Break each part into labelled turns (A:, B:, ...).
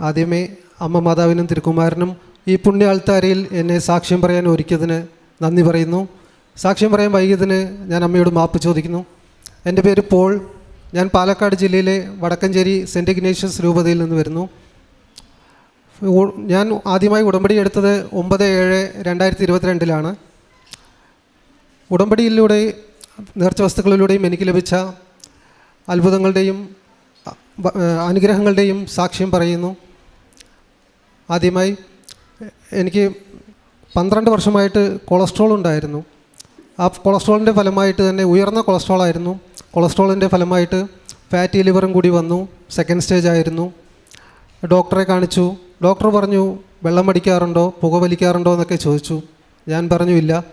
A: ആദ്യമേ അമ്മ മാതാവിനും തിരുക്കുമാരനും ഈ പുണ്യ ആൾത്താരയിൽ എന്നെ സാക്ഷ്യം പറയാൻ ഒരുക്കിയതിന് നന്ദി പറയുന്നു. സാക്ഷ്യം പറയാൻ വൈകിയതിന് ഞാൻ അമ്മയോട് മാപ്പ് ചോദിക്കുന്നു. എന്റെ പേര് പോൾ. ഞാൻ പാലക്കാട് ജില്ലയിലെ വടക്കഞ്ചേരി സെന്റ് ഇഗ്നേഷ്യസ് രൂപതയിൽ നിന്ന് വരുന്നു. ഞാൻ ആദ്യമായി ഉടമ്പടി എടുത്തത് ഒമ്പത് ഏഴ് രണ്ടായിരത്തി ഇരുപത്തിരണ്ടിലാണ് ഉടമ്പടിയിലൂടെ നേർച്ച വസ്തുക്കളിലൂടെയും എനിക്ക് ലഭിച്ച അത്ഭുതങ്ങളുടെയും അനുഗ്രഹങ്ങളുടെയും സാക്ഷ്യം പറയുന്നു. ആദ്യമായി എനിക്ക് പന്ത്രണ്ട് വർഷമായിട്ട് കൊളസ്ട്രോൾ ഉണ്ടായിരുന്നു. ആ കൊളസ്ട്രോളിന്റെ ഫലമായിട്ട് തന്നെ ഉയർന്ന കൊളസ്ട്രോൾ ആയിരുന്നു. കൊളസ്ട്രോളിന്റെ ഫലമായിട്ട് ഫാറ്റി ലിവറും കൂടി വന്നു. സെക്കൻഡ് സ്റ്റേജ് ആയിരുന്നു. ഡോക്ടറെ കാണിച്ചു. ഡോക്ടർ പറഞ്ഞു വെള്ളം അടിക്കാറുണ്ടോ? പുകവലിക്കാറുണ്ടോ എന്നൊക്കെ ചോദിച്ചു. ഞാൻ പറഞ്ഞു ഇല്ല.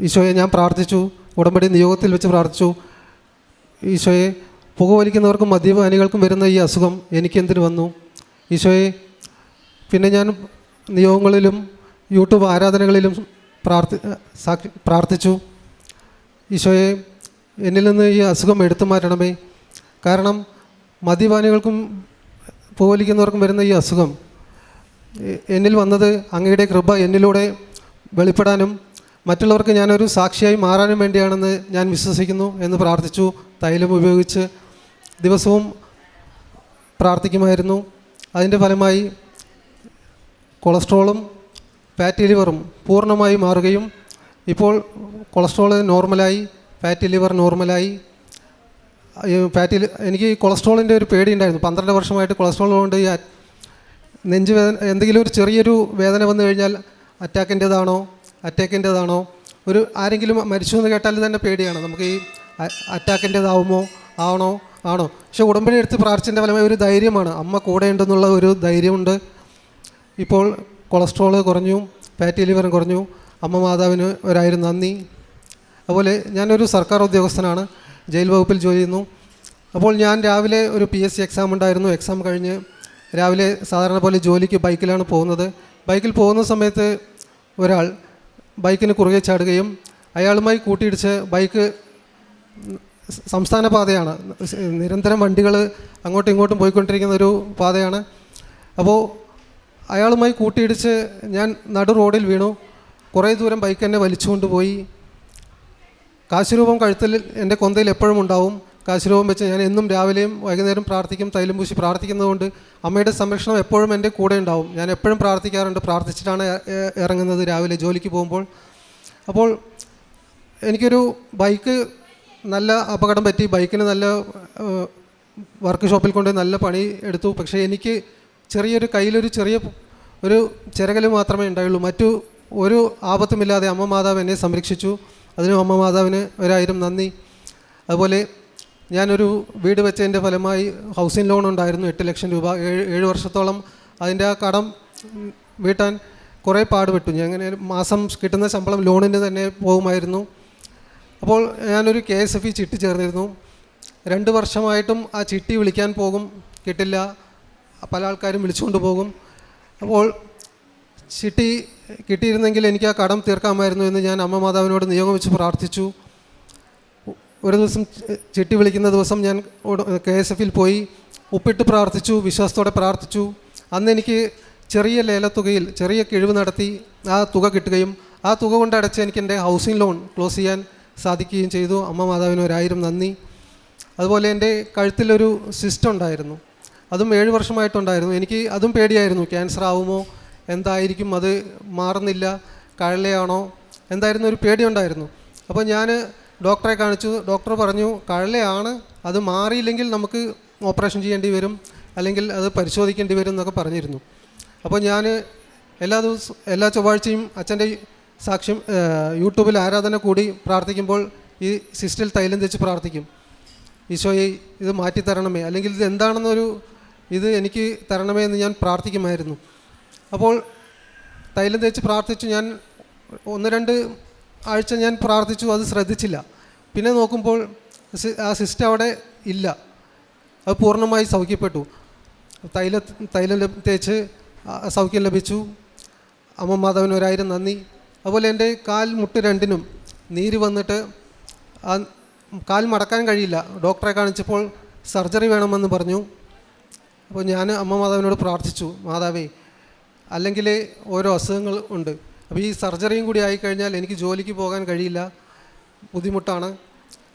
A: ഈശോയെ ഞാൻ പ്രാർത്ഥിച്ചു. ഉടമ്പടി നിയോഗത്തിൽ വെച്ച് പ്രാർത്ഥിച്ചു. ഈശോയെ പുകവലിക്കുന്നവർക്കും മദ്യപാനികൾക്കും വരുന്ന ഈ അസുഖം എനിക്കെന്തിനു വന്നു? ഈശോയെ പിന്നെ ഞാൻ നിയോഗങ്ങളിലും യൂട്യൂബ് ആരാധനകളിലും പ്രാർത്ഥി സാക്ഷി പ്രാർത്ഥിച്ചു. ഈശോയെ എന്നിൽ നിന്ന് ഈ അസുഖം എടുത്തു മാറ്റണമേ. കാരണം മദ്യപാനികൾക്കും പോലിക്കുന്നവർക്കും വരുന്ന ഈ അസുഖം എന്നിൽ വന്നത് അങ്ങയുടെ കൃപ എന്നിലൂടെ വെളിപ്പെടാനും മറ്റുള്ളവർക്ക് ഞാനൊരു സാക്ഷിയായി മാറാനും വേണ്ടിയാണെന്ന് ഞാൻ വിശ്വസിക്കുന്നു എന്ന് പ്രാർത്ഥിച്ചു. തൈലം ഉപയോഗിച്ച് ദിവസവും പ്രാർത്ഥിക്കുമായിരുന്നു. അതിന്റെ ഫലമായി കൊളസ്ട്രോളും ഫാറ്റി ലിവറും പൂർണമായി മാറുകയും ഇപ്പോൾ കൊളസ്ട്രോൾ നോർമലായി ഫാറ്റി ലിവർ നോർമലായി. ഫാറ്റി എനിക്ക് കൊളസ്ട്രോളിന്റെ ഒരു പേടി ഉണ്ടായിരുന്നു. പന്ത്രണ്ട് വർഷമായിട്ട് കൊളസ്ട്രോൾ കൊണ്ട് ഈ നെഞ്ച് വേദന എന്തെങ്കിലും ഒരു ചെറിയൊരു വേദന വന്നു കഴിഞ്ഞാൽ അറ്റാക്കിന്റെതാണോ അറ്റാക്കിന്റെതാണോ? ഒരു ആരെങ്കിലും മരിച്ചു എന്ന് കേട്ടാൽ തന്നെ പേടിയാണ്. നമുക്ക് ഈ അറ്റാക്കിന്റെതാവുമോ ആണോ? ആണോ? പക്ഷെ ഉടമ്പടി എടുത്ത് പ്രാർത്ഥിച്ചതിന്റെ ഫലമായി ഒരു ധൈര്യമാണ്. അമ്മ കൂടെ ഉണ്ടെന്നുള്ള ഒരു ധൈര്യമുണ്ട്. ഇപ്പോൾ കൊളസ്ട്രോൾ കുറഞ്ഞു ഫാറ്റി ലിവറും കുറഞ്ഞു അമ്മ മാതാവിന് ഒരായിരം നന്ദി. അതുപോലെ ഞാനൊരു സർക്കാർ ഉദ്യോഗസ്ഥനാണ് ജയിൽ വകുപ്പിൽ ജോലി ചെയ്യുന്നു. അപ്പോൾ ഞാൻ രാവിലെ ഒരു പി എസ് സി എക്സാം ഉണ്ടായിരുന്നു. എക്സാം കഴിഞ്ഞ് രാവിലെ സാധാരണ പോലെ ജോലിക്ക് ബൈക്കിലാണ് പോകുന്നത്. ബൈക്കിൽ പോകുന്ന സമയത്ത് ഒരാൾ ബൈക്കിന് കുറുകെ ചാടുകയും അയാളുമായി കൂട്ടിയിടിച്ച് ബൈക്ക് സംസ്ഥാന പാതയാണ്. നിരന്തരം വണ്ടികൾ അങ്ങോട്ടും ഇങ്ങോട്ടും പോയിക്കൊണ്ടിരിക്കുന്ന ഒരു പാതയാണ്. അപ്പോൾ അയാളുമായി കൂട്ടിയിടിച്ച് ഞാൻ നടു റോഡിൽ വീണു. കുറേ ദൂരം ബൈക്ക് എന്നെ വലിച്ചുകൊണ്ട് പോയി. കാശുരൂപം കഴുത്തിൽ എന്റെ കൊന്തയിൽ എപ്പോഴും ഉണ്ടാവും. കാശിരൂപം വെച്ച് ഞാൻ എന്നും രാവിലെയും വൈകുന്നേരം പ്രാർത്ഥിക്കും തൈലം പൂശി പ്രാർത്ഥിക്കുന്നതുകൊണ്ട് അമ്മയുടെ സംരക്ഷണം എപ്പോഴും എന്റെ കൂടെ ഉണ്ടാവും. ഞാൻ എപ്പോഴും പ്രാർത്ഥിക്കാറുണ്ട്. പ്രാർത്ഥിച്ചിട്ടാണ് ഇറങ്ങുന്നത് രാവിലെ ജോലിക്ക് പോകുമ്പോൾ. അപ്പോൾ എനിക്കൊരു ബൈക്ക് നല്ല അപകടം പറ്റി. ബൈക്കിന് നല്ല വർക്ക് ഷോപ്പിൽ കൊണ്ട് നല്ല പണി എടുത്തു. പക്ഷേ എനിക്ക് ചെറിയൊരു കയ്യിലൊരു ചെറിയ ഒരു ചിരകൽ മാത്രമേ ഉണ്ടായുള്ളൂ. മറ്റു ഒരു ആപത്തുമില്ലാതെ അമ്മ മാതാവ് എന്നെ സംരക്ഷിച്ചു. അതിനും അമ്മ മാതാവിന് ഒരായിരം നന്ദി. അതുപോലെ ഞാനൊരു വീട് വെച്ചതിന്റെ ഫലമായി ഹൗസിംഗ് ലോൺ ഉണ്ടായിരുന്നു. എട്ട് ലക്ഷം രൂപ. ഏഴ് ഏഴ് വർഷത്തോളം അതിന്റെ ആ കടം വീട്ടാൻ കുറേ പാടുപെട്ടു. ഞാൻ അങ്ങനെ മാസം കിട്ടുന്ന ശമ്പളം ലോണിന് തന്നെ പോകുമായിരുന്നു. അപ്പോൾ ഞാനൊരു കെ എസ് എഫ് ഇ ചിട്ടി ചേർന്നിരുന്നു. രണ്ട് വർഷമായിട്ടും ആ ചിട്ടി വിളിക്കാൻ പോകും. കിട്ടില്ല. പല ആൾക്കാരും വിളിച്ചുകൊണ്ട് പോകും. അപ്പോൾ ചിട്ടി കിട്ടിയിരുന്നെങ്കിൽ എനിക്ക് ആ കടം തീർക്കാമായിരുന്നു എന്ന് ഞാൻ അമ്മ മാതാവിനോട് നിയോഗിച്ച് പ്രാർത്ഥിച്ചു. ഒരു ദിവസം ചിട്ടി വിളിക്കുന്ന ദിവസം ഞാൻ കെ എസ് എഫിൽ പോയി ഉപ്പിട്ട് പ്രാർത്ഥിച്ചു വിശ്വാസത്തോടെ പ്രാർത്ഥിച്ചു. അന്ന് എനിക്ക് ചെറിയ ലേലത്തുകയിൽ ചെറിയ കിഴിവ് നടത്തി ആ തുക കിട്ടുകയും ആ തുക കൊണ്ട് അടച്ച് എനിക്ക് എന്റെ ഹൗസിംഗ് ലോൺ ക്ലോസ് ചെയ്യാൻ സാധിക്കുകയും ചെയ്തു. അമ്മ മാതാവിന് ഒരായിരം നന്ദി. അതുപോലെ എന്റെ കഴുത്തിലൊരു സിസ്റ്റം ഉണ്ടായിരുന്നു. അതും ഏഴ് വർഷമായിട്ടുണ്ടായിരുന്നു. എനിക്ക് അതും പേടിയായിരുന്നു. ക്യാൻസർ ആവുമോ? എന്തായിരിക്കും? അത് മാറുന്നില്ല? കഴലയാണോ? എന്തായിരുന്നു ഒരു പേടിയുണ്ടായിരുന്നു. അപ്പോൾ ഞാൻ ഡോക്ടറെ കാണിച്ചു. ഡോക്ടർ പറഞ്ഞു കഴലയാണ്. അത് മാറിയില്ലെങ്കിൽ നമുക്ക് ഓപ്പറേഷൻ ചെയ്യേണ്ടി വരും. അല്ലെങ്കിൽ അത് പരിശോധിക്കേണ്ടി വരും എന്നൊക്കെ പറഞ്ഞിരുന്നു. അപ്പോൾ ഞാൻ എല്ലാ ദിവസവും എല്ലാ ചൊവ്വാഴ്ചയും അച്ഛന്റെ സാക്ഷ്യം യൂട്യൂബിൽ ആരാധന കൂടി പ്രാർത്ഥിക്കുമ്പോൾ ഈ സിസ്റ്റിൽ തൈലം തെച്ച് പ്രാർത്ഥിക്കും. ഈശോയെ ഇത് മാറ്റിത്തരണമേ. അല്ലെങ്കിൽ ഇത് എന്താണെന്നൊരു ഇത് എനിക്ക് തരണമേ എന്ന് ഞാൻ പ്രാർത്ഥിക്കുമായിരുന്നു. അപ്പോൾ തൈലം തേച്ച് പ്രാർത്ഥിച്ചു ഞാൻ ഒന്ന് രണ്ട് ആഴ്ച ഞാൻ പ്രാർത്ഥിച്ചു അത് ശ്രദ്ധിച്ചില്ല. പിന്നെ നോക്കുമ്പോൾ ആ സിസ്റ്റം അവിടെ ഇല്ല. അത് പൂർണമായി സൗഖ്യപ്പെട്ടു. തൈല തൈലം തേച്ച് സൗഖ്യം ലഭിച്ചു. അമ്മ മാധവൻ ഒരായിരം നന്ദി. അതുപോലെ എന്റെ കാൽ മുട്ട് രണ്ടിനും നീര് വന്നിട്ട് ആ കാൽ മടക്കാൻ കഴിയില്ല. ഡോക്ടറെ കാണിച്ചപ്പോൾ സർജറി വേണമെന്ന് പറഞ്ഞു. അപ്പോൾ ഞാൻ അമ്മ മാതാവിനോട് പ്രാർത്ഥിച്ചു മാതാവേ അല്ലെങ്കിൽ ഓരോ അസുഖങ്ങൾ ഉണ്ട്. അപ്പോൾ ഈ സർജറിയും കൂടി ആയിക്കഴിഞ്ഞാൽ എനിക്ക് ജോലിക്ക് പോകാൻ കഴിയില്ല ബുദ്ധിമുട്ടാണ്.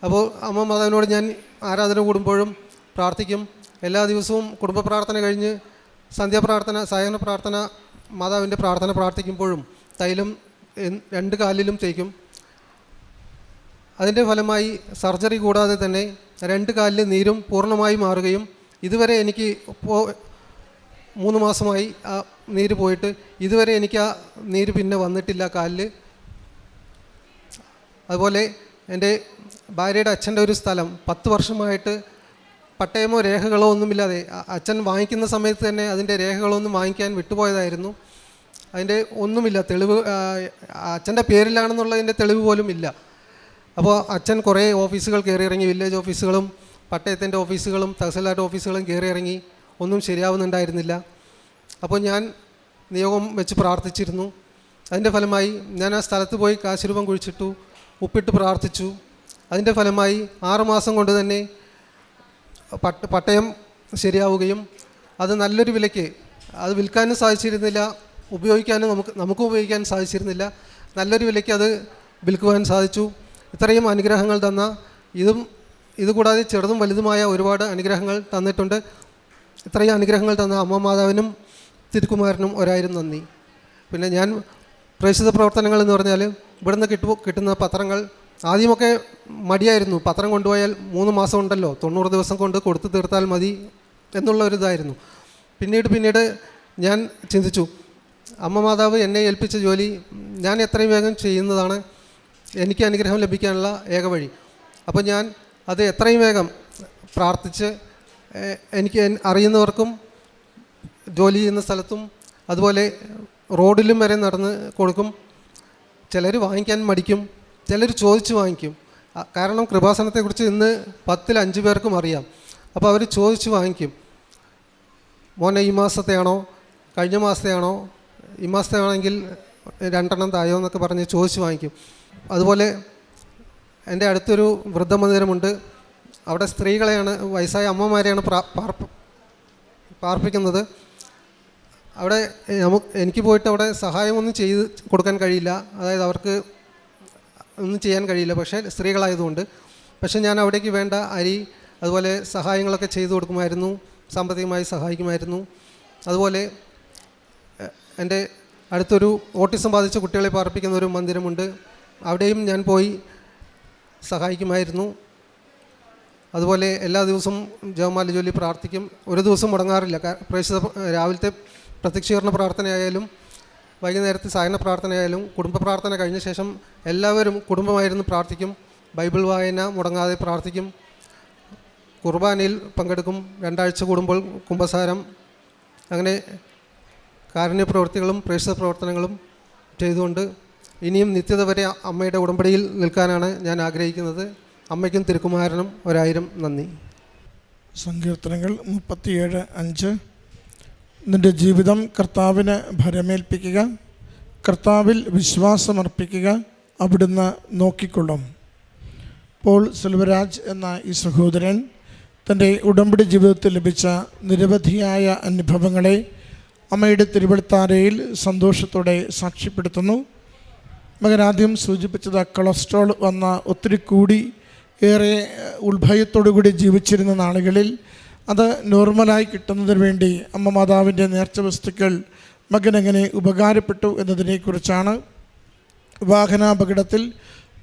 A: അപ്പോൾ അമ്മ മാതാവിനോട് ഞാൻ ആരാധന കൂടുമ്പോഴും പ്രാർത്ഥിക്കും. എല്ലാ ദിവസവും കുടുംബ പ്രാർത്ഥന കഴിഞ്ഞ് സന്ധ്യാപ്രാർത്ഥന സായന പ്രാർത്ഥന മാതാവിന്റെ പ്രാർത്ഥന പ്രാർത്ഥിക്കുമ്പോഴും തൈലം രണ്ട് കാലിലും തേക്കും. അതിന്റെ ഫലമായി സർജറി കൂടാതെ തന്നെ രണ്ട് കാലിലെ നീരും പൂർണമായി മാറുകയും ഇതുവരെ എനിക്ക് മൂന്ന് മാസമായി ആ നീര് പോയിട്ട് ഇതുവരെ എനിക്ക് ആ നീര് പിന്നെ വന്നിട്ടില്ല കാലിൽ അതുപോലെ എന്റെ ഭാര്യയുടെ അച്ഛന്റെ ഒരു സ്ഥലം. പത്ത് വർഷമായിട്ട് പട്ടയമോ രേഖകളോ ഒന്നുമില്ലാതെ അച്ഛൻ വാങ്ങിക്കുന്ന സമയത്ത് തന്നെ അതിന്റെ രേഖകളൊന്നും വാങ്ങിക്കാൻ വിട്ടുപോയതായിരുന്നു. അതിന്റെ ഒന്നുമില്ല. തെളിവ് അച്ഛന്റെ പേരിലാണെന്നുള്ളതിന്റെ തെളിവ് പോലും ഇല്ല. അപ്പോൾ അച്ഛൻ കുറേ ഓഫീസുകൾ കയറി ഇറങ്ങി വില്ലേജ് ഓഫീസുകളും പട്ടയത്തിന്റെ ഓഫീസുകളും തഹസിൽദാർ ഓഫീസുകളും കയറി ഇറങ്ങി ഒന്നും ശരിയാവുന്നുണ്ടായിരുന്നില്ല. അപ്പോൾ ഞാൻ നിയോഗം വെച്ച് പ്രാർത്ഥിച്ചിരുന്നു. അതിന്റെ ഫലമായി ഞാൻ ആ സ്ഥലത്ത് പോയി കാശുരൂപം കുഴിച്ചിട്ടു ഉപ്പിട്ട് പ്രാർത്ഥിച്ചു. അതിന്റെ ഫലമായി ആറുമാസം കൊണ്ട് തന്നെ പട്ട പട്ടയം ശരിയാവുകയും അത് നല്ലൊരു വിലയ്ക്ക് അത് വിൽക്കാനും സാധിച്ചിരുന്നില്ല ഉപയോഗിക്കാനും നമുക്ക് നമുക്ക് ഉപയോഗിക്കാൻ സാധിച്ചിരുന്നില്ല നല്ലൊരു വിലയ്ക്ക് അത് വിൽക്കുവാൻ സാധിച്ചു. ഇത്രയും അനുഗ്രഹങ്ങൾ തന്ന ഇതും ഇതുകൂടാതെ ചെറുതും വലുതുമായ ഒരുപാട് അനുഗ്രഹങ്ങൾ തന്നിട്ടുണ്ട്. ഇത്രയും അനുഗ്രഹങ്ങൾ തന്ന അമ്മ മാതാവിനും തിരുക്കുമാരനും ഒരായിരം നന്ദി. പിന്നെ ഞാൻ പ്രേക്ഷിത പ്രവർത്തനങ്ങൾ എന്ന് പറഞ്ഞാൽ ഇവിടുന്ന് കിട്ടു കിട്ടുന്ന പത്രങ്ങൾ ആദ്യമൊക്കെ മടിയായിരുന്നു. പത്രം കൊണ്ടുപോയാൽ മൂന്ന് മാസം ഉണ്ടല്ലോ. തൊണ്ണൂറ് ദിവസം കൊണ്ട് കൊടുത്തു തീർത്താൽ മതി എന്നുള്ള ഒരു ഇതായിരുന്നു. പിന്നീട് പിന്നീട് ഞാൻ ചിന്തിച്ചു അമ്മ മാതാവ് എന്നെ ഏൽപ്പിച്ച ജോലി ഞാൻ എത്രയും വേഗം ചെയ്യുന്നതാണ്. എനിക്ക് അനുഗ്രഹം ലഭിക്കാനുള്ള ഏക വഴി. അപ്പോൾ ഞാൻ അത് എത്രയും വേഗം പ്രാർത്ഥിച്ച് എനിക്ക് അറിയുന്നവർക്കും ജോലി ചെയ്യുന്ന സ്ഥലത്തും അതുപോലെ റോഡിലും വരെ നടന്ന് കൊടുക്കും. ചിലർ വാങ്ങിക്കാൻ മടിക്കും ചിലർ ചോദിച്ച് വാങ്ങിക്കും. കാരണം കൃപാസനത്തെക്കുറിച്ച് ഇന്ന് പത്തിൽ അഞ്ച് പേർക്കും അറിയാം. അപ്പോൾ അവർ ചോദിച്ച് വാങ്ങിക്കും. മോനെ ഈ മാസത്തെയാണോ? കഴിഞ്ഞ മാസത്തെയാണോ? ഈ മാസത്തെ ആണെങ്കിൽ രണ്ടെണ്ണം തായോ എന്നൊക്കെ പറഞ്ഞ് ചോദിച്ച് വാങ്ങിക്കും. അതുപോലെ എന്റെ അടുത്തൊരു വൃദ്ധമന്ദിരമുണ്ട്. അവിടെ സ്ത്രീകളെയാണ് വയസ്സായ അമ്മമാരെയാണ് പാർപ്പിക്കുന്നത്. അവിടെ നമുക്ക് എനിക്ക് പോയിട്ട് അവിടെ സഹായമൊന്നും ചെയ്ത് കൊടുക്കാൻ കഴിയില്ല. അതായത് അവർക്ക് ഒന്നും ചെയ്യാൻ കഴിയില്ല. പക്ഷേ സ്ത്രീകളായതുകൊണ്ട്. പക്ഷേ ഞാൻ അവിടേക്ക് വേണ്ട അരി അതുപോലെ സഹായങ്ങളൊക്കെ ചെയ്തു കൊടുക്കുമായിരുന്നു. സാമ്പത്തികമായി സഹായിക്കുമായിരുന്നു. അതുപോലെ എന്റെ അടുത്തൊരു ഓട്ടിസം ബാധിച്ച കുട്ടികളെ പാർപ്പിക്കുന്ന ഒരു മന്ദിരമുണ്ട്. അവിടെയും ഞാൻ പോയി സഹായിക്കുമായിരുന്നു. അതുപോലെ എല്ലാ ദിവസവും ജവമാലി ജോലി പ്രാർത്ഥിക്കും. ഒരു ദിവസം മുടങ്ങാറില്ല. പ്രേക്ഷിത രാവിലത്തെ പ്രത്യക്ഷീകരണ പ്രാർത്ഥനയായാലും വൈകുന്നേരത്തെ സായന പ്രാർത്ഥനയായാലും കുടുംബ പ്രാർത്ഥന കഴിഞ്ഞ ശേഷം എല്ലാവരും കുടുംബമായിരുന്നു പ്രാർത്ഥിക്കും. ബൈബിൾ വായന മുടങ്ങാതെ പ്രാർത്ഥിക്കും. കുർബാനയിൽ പങ്കെടുക്കും. രണ്ടാഴ്ച കൂടുമ്പോൾ കുംഭസാരം. അങ്ങനെ കാരുണ്യ പ്രവൃത്തികളും പ്രേക്ഷിത പ്രവർത്തനങ്ങളും ചെയ്തുകൊണ്ട് ഇനിയും നിത്യത വരെ അമ്മയുടെ ഉടമ്പടിയിൽ നിൽക്കാനാണ് ഞാൻ ആഗ്രഹിക്കുന്നത്. അമ്മയ്ക്കും തിരുക്കുമാരനും ഒരായിരം നന്ദി.
B: സങ്കീർത്തനങ്ങൾ മുപ്പത്തിയേഴ് അഞ്ച്. നിന്റെ ജീവിതം കർത്താവിന് ഭരമേൽപ്പിക്കുക. കർത്താവിൽ വിശ്വാസമർപ്പിക്കുക. അവിടുന്ന് നോക്കിക്കൊള്ളും. പോൾ സെൽവരാജ് എന്ന ഈ സഹോദരൻ തന്റെ ഉടമ്പടി ജീവിതത്തിൽ ലഭിച്ച നിരവധിയായ അനുഭവങ്ങളെ അമ്മയുടെ തിരുവഴുത്താരയിൽ സന്തോഷത്തോടെ സാക്ഷ്യപ്പെടുത്തുന്നു. മകൻ ആദ്യം സൂചിപ്പിച്ചത് കൊളസ്ട്രോൾ വന്ന ഒത്തിരി കൂടി ഏറെ ഉത്ഭയത്തോടുകൂടി ജീവിച്ചിരുന്ന നാളുകളിൽ അത് നോർമലായി കിട്ടുന്നതിന് വേണ്ടി അമ്മ മാതാവിന്റെ നേർച്ച വസ്തുക്കൾ മകനെങ്ങനെ ഉപകാരപ്പെട്ടു എന്നതിനെക്കുറിച്ചാണ്. വാഹനാപകടത്തിൽ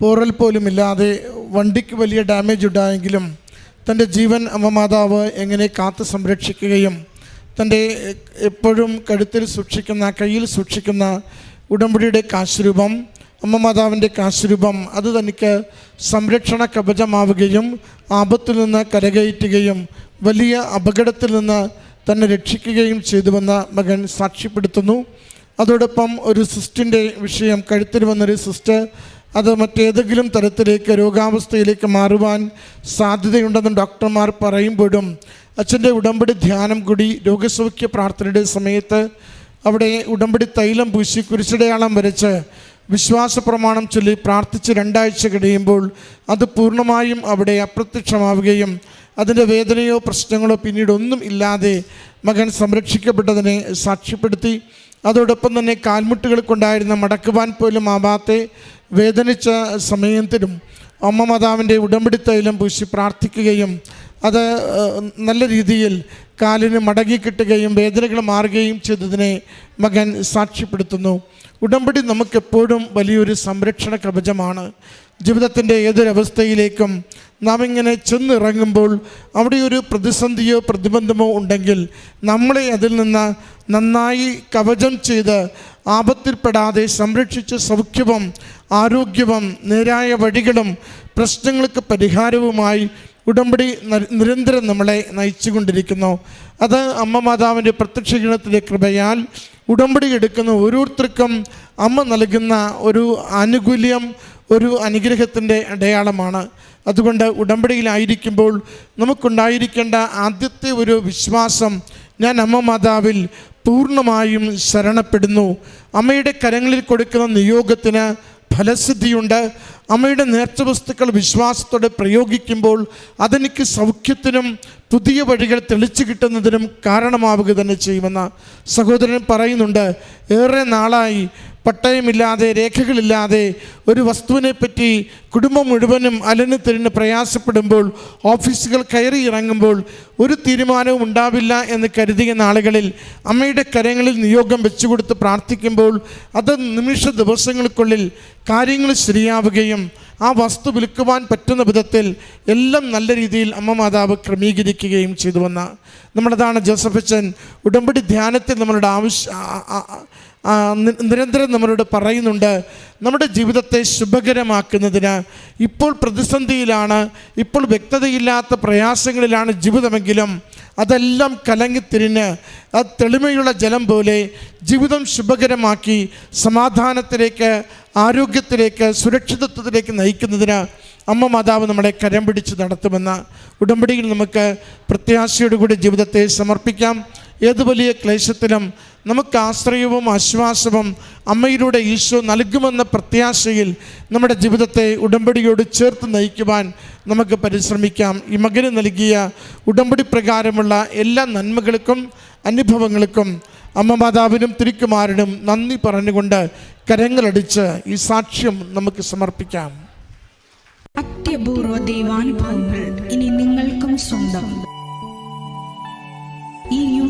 B: പോറൽ പോലുമില്ലാതെ വണ്ടിക്ക് വലിയ ഡാമേജ് ഉണ്ടായെങ്കിലും തന്റെ ജീവൻ അമ്മ മാതാവ് എങ്ങനെ കാത്തു സംരക്ഷിക്കുകയും തന്റെ എപ്പോഴും കഴുത്തിൽ സൂക്ഷിക്കുന്ന കയ്യിൽ സൂക്ഷിക്കുന്ന ഉടമ്പടിയുടെ കാശുരൂപം അമ്മ മാതാവിന്റെ കാശുരൂപം അത് തനിക്ക് സംരക്ഷണ കവചമാവുകയും ആപത്തിൽ നിന്ന് കരകയറ്റുകയും വലിയ അപകടത്തിൽ നിന്ന് തന്നെ രക്ഷിക്കുകയും ചെയ്തുവെന്ന് മകൻ സാക്ഷ്യപ്പെടുത്തുന്നു. അതോടൊപ്പം ഒരു സിസ്റ്റിന്റെ വിഷയം കഴുത്തിൽ വന്നൊരു സിസ്റ്റ് അത് മറ്റേതെങ്കിലും തരത്തിലേക്ക് രോഗാവസ്ഥയിലേക്ക് മാറുവാൻ സാധ്യതയുണ്ടെന്ന് ഡോക്ടർമാർ പറയുമ്പോഴും അച്ഛന്റെ ഉടമ്പടി ധ്യാനം കൂടി രോഗസൗഖ്യ പ്രാർത്ഥനയുടെ സമയത്ത് അവിടെ ഉടമ്പടി തൈലം പൂശി കുരിശടയാളം വരച്ച് വിശ്വാസ പ്രമാണം ചൊല്ലി പ്രാർത്ഥിച്ച് രണ്ടാഴ്ച കഴിയുമ്പോൾ അത് പൂർണമായും അവിടെ അപ്രത്യക്ഷമാവുകയും അതിന്റെ വേദനയോ പ്രശ്നങ്ങളോ പിന്നീട് ഒന്നും ഇല്ലാതെ മകൻ സംരക്ഷിക്കപ്പെട്ടതിനെ സാക്ഷ്യപ്പെടുത്തി. അതോടൊപ്പം തന്നെ കാൽമുട്ടുകൾക്കുണ്ടായിരുന്ന മടക്കുവാൻ പോലും ആവാത്തെ വേദനിച്ച സമയത്തിലും അമ്മ മാതാവിന്റെ ഉടമ്പടി തൈലം പൂശി പ്രാർത്ഥിക്കുകയും അത് നല്ല രീതിയിൽ കാലിന് മടങ്ങി കിട്ടുകയും വേദനകൾ മാറുകയും ചെയ്തതിനെ മകൻ സാക്ഷ്യപ്പെടുത്തുന്നു. ഉടമ്പടി നമുക്കെപ്പോഴും വലിയൊരു സംരക്ഷണ കവചമാണ്. ജീവിതത്തിന്റെ ഏതൊരവസ്ഥയിലേക്കും നാം ഇങ്ങനെ ചെന്നിറങ്ങുമ്പോൾ അവിടെ ഒരു പ്രതിസന്ധിയോ പ്രതിബന്ധമോ ഉണ്ടെങ്കിൽ നമ്മളെ അതിൽ നിന്ന് നന്നായി കവചം ചെയ്ത് ആപത്തിൽപ്പെടാതെ സംരക്ഷിച്ച് സൗഖ്യവും ആരോഗ്യവും നേരായ വഴികളും പ്രശ്നങ്ങൾക്ക് പരിഹാരവുമായി ഉടമ്പടി നിരന്തരം നമ്മളെ നയിച്ചുകൊണ്ടിരിക്കുന്നു. അത് അമ്മ മാതാവിന്റെ പ്രത്യക്ഷീകരണത്തിന്റെ കൃപയാൽ ഉടമ്പടി എടുക്കുന്ന ഓരോരുത്തർക്കും അമ്മ നൽകുന്ന ഒരു ആനുകൂല്യം ഒരു അനുഗ്രഹത്തിന്റെ അടയാളമാണ്. അതുകൊണ്ട് ഉടമ്പടിയിലായിരിക്കുമ്പോൾ നമുക്കുണ്ടായിരിക്കേണ്ട ആദ്യത്തെ ഒരു വിശ്വാസം ഞാൻ അമ്മ മാതാവിൽ പൂർണമായും ശരണപ്പെടുന്നു. അമ്മയുടെ കരങ്ങളിൽ കൊടുക്കുന്ന നിയോഗത്തിന് ഫലസിദ്ധിയുണ്ട്. അമ്മയുടെ നേർച്ച വസ്തുക്കൾ വിശ്വാസത്തോടെ പ്രയോഗിക്കുമ്പോൾ അതെനിക്ക് സൗഖ്യത്തിനും പുതിയ വഴികൾ തെളിച്ചു കിട്ടുന്നതിനും കാരണമാവുക തന്നെ ചെയ്യുമെന്ന് സഹോദരൻ പറയുന്നുണ്ട്. ഏറെ നാളായി പട്ടയമില്ലാതെ രേഖകളില്ലാതെ ഒരു വസ്തുവിനെ പറ്റി കുടുംബം മുഴുവനും അലന് തിരിഞ്ഞ് പ്രയാസപ്പെടുമ്പോൾ ഓഫീസുകൾ കയറി ഇറങ്ങുമ്പോൾ ഒരു തീരുമാനവും ഉണ്ടാവില്ല എന്ന് കരുതിയ നാളുകളിൽ അമ്മയുടെ കരങ്ങളിൽ നിയോഗം വെച്ചുകൊടുത്ത് പ്രാർത്ഥിക്കുമ്പോൾ അത് നിമിഷ ദിവസങ്ങൾക്കുള്ളിൽ കാര്യങ്ങൾ ശരിയാവുകയും ആ വസ്തു വിൽക്കുവാൻ പറ്റുന്ന വിധത്തിൽ എല്ലാം നല്ല രീതിയിൽ അമ്മ മാതാവ് ക്രമീകരിക്കുകയും ചെയ്തുവെന്ന നമ്മളതാണ് ജോസഫ് ജോസഫച്ചൻ ഉടമ്പടി ധ്യാനത്തിൽ നമ്മളുടെ ആവശ്യ നിരന്തരം നമ്മളോട് പറയുന്നുണ്ട് നമ്മുടെ ജീവിതത്തെ ശുഭകരമാക്കുന്നതിന് ഇപ്പോൾ പ്രതിസന്ധിയിലാണ് ഇപ്പോൾ വ്യക്തതയില്ലാത്ത പ്രയാസങ്ങളിലാണ് ജീവിതമെങ്കിലും അതെല്ലാം കലങ്ങിത്തിരിഞ്ഞ് ആ തെളിമയുള്ള ജലം പോലെ ജീവിതം ശുഭകരമാക്കി സമാധാനത്തിലേക്ക് ആരോഗ്യത്തിലേക്ക് സുരക്ഷിതത്വത്തിലേക്ക് നയിക്കുന്നതിന് അമ്മ മാതാവ് നമ്മളെ കരം പിടിച്ച് നടത്തുമെന്ന ഉടമ്പടിയിൽ നമുക്ക് പ്രത്യാശയോടുകൂടി ജീവിതത്തെ സമർപ്പിക്കാം. ഏത് വലിയ ക്ലേശത്തിലും നമുക്ക് ആശ്രയവും ആശ്വാസവും അമ്മയിലൂടെ ഈശോ നൽകുമെന്ന പ്രത്യാശയിൽ നമ്മുടെ ജീവിതത്തെ ഉടമ്പടിയോട് ചേർത്ത് നയിക്കുവാൻ നമുക്ക് പരിശ്രമിക്കാം. ഈ മകന് നൽകിയ ഉടമ്പടി പ്രകാരമുള്ള എല്ലാ നന്മകൾക്കും അനുഭവങ്ങൾക്കും അമ്മ മാതാവിനും തിരുക്കുമാരനും നന്ദി പറഞ്ഞുകൊണ്ട് കരങ്ങളടിച്ച് ഈ സാക്ഷ്യം നമുക്ക് സമർപ്പിക്കാം.
C: അത്യപൂർവ ദൈവാനുഭവങ്ങൾ ഇനി നിങ്ങൾക്കും സ്വന്തം. ഈ യൂട്യൂബ്